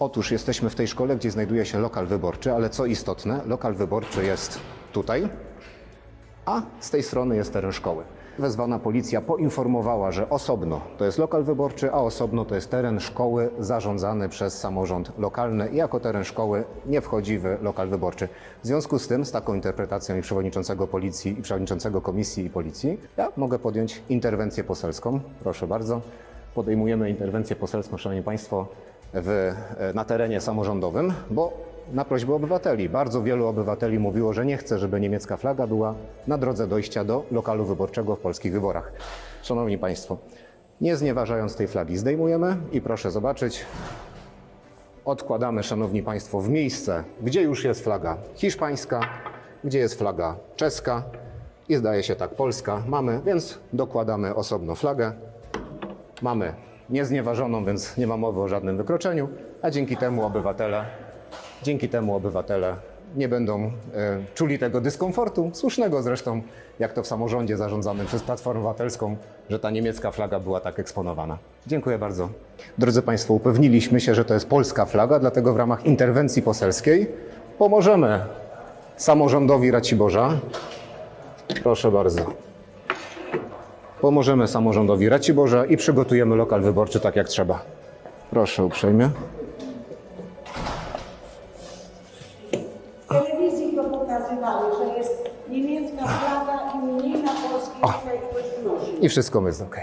Otóż jesteśmy w tej szkole, gdzie znajduje się lokal wyborczy, ale co istotne, lokal wyborczy jest tutaj, a z tej strony jest teren szkoły. Wezwana policja poinformowała, że osobno to jest lokal wyborczy, a osobno to jest teren szkoły zarządzany przez samorząd lokalny i jako teren szkoły nie wchodzi w lokal wyborczy. W związku z tym, z taką interpretacją i przewodniczącego policji i przewodniczącego komisji i policji, ja mogę podjąć interwencję poselską. Proszę bardzo. Podejmujemy interwencję poselską, Szanowni Państwo, w, na terenie samorządowym, bo na prośbę obywateli. Bardzo wielu obywateli mówiło, że nie chce, żeby niemiecka flaga była na drodze dojścia do lokalu wyborczego w polskich wyborach. Szanowni Państwo, nie znieważając tej flagi, zdejmujemy i proszę zobaczyć, odkładamy, Szanowni Państwo, w miejsce, gdzie już jest flaga hiszpańska, gdzie jest flaga czeska i zdaje się tak polska. Mamy, więc dokładamy osobno flagę. Mamy nieznieważoną, więc nie ma mowy o żadnym wykroczeniu, a dzięki temu obywatele, dzięki temu obywatele nie będą e, czuli tego dyskomfortu, słusznego zresztą, jak to w samorządzie zarządzanym przez Platformę Obywatelską, że ta niemiecka flaga była tak eksponowana. Dziękuję bardzo. Drodzy Państwo, upewniliśmy się, że to jest polska flaga, dlatego w ramach interwencji poselskiej pomożemy samorządowi Raciborza. Proszę bardzo. Pomożemy samorządowi Raciborza i przygotujemy lokal wyborczy tak jak trzeba. Proszę uprzejmie. W telewizji to pokazywały, że jest niemiecka flaga i mniej na polskiej. I wszystko jest ok.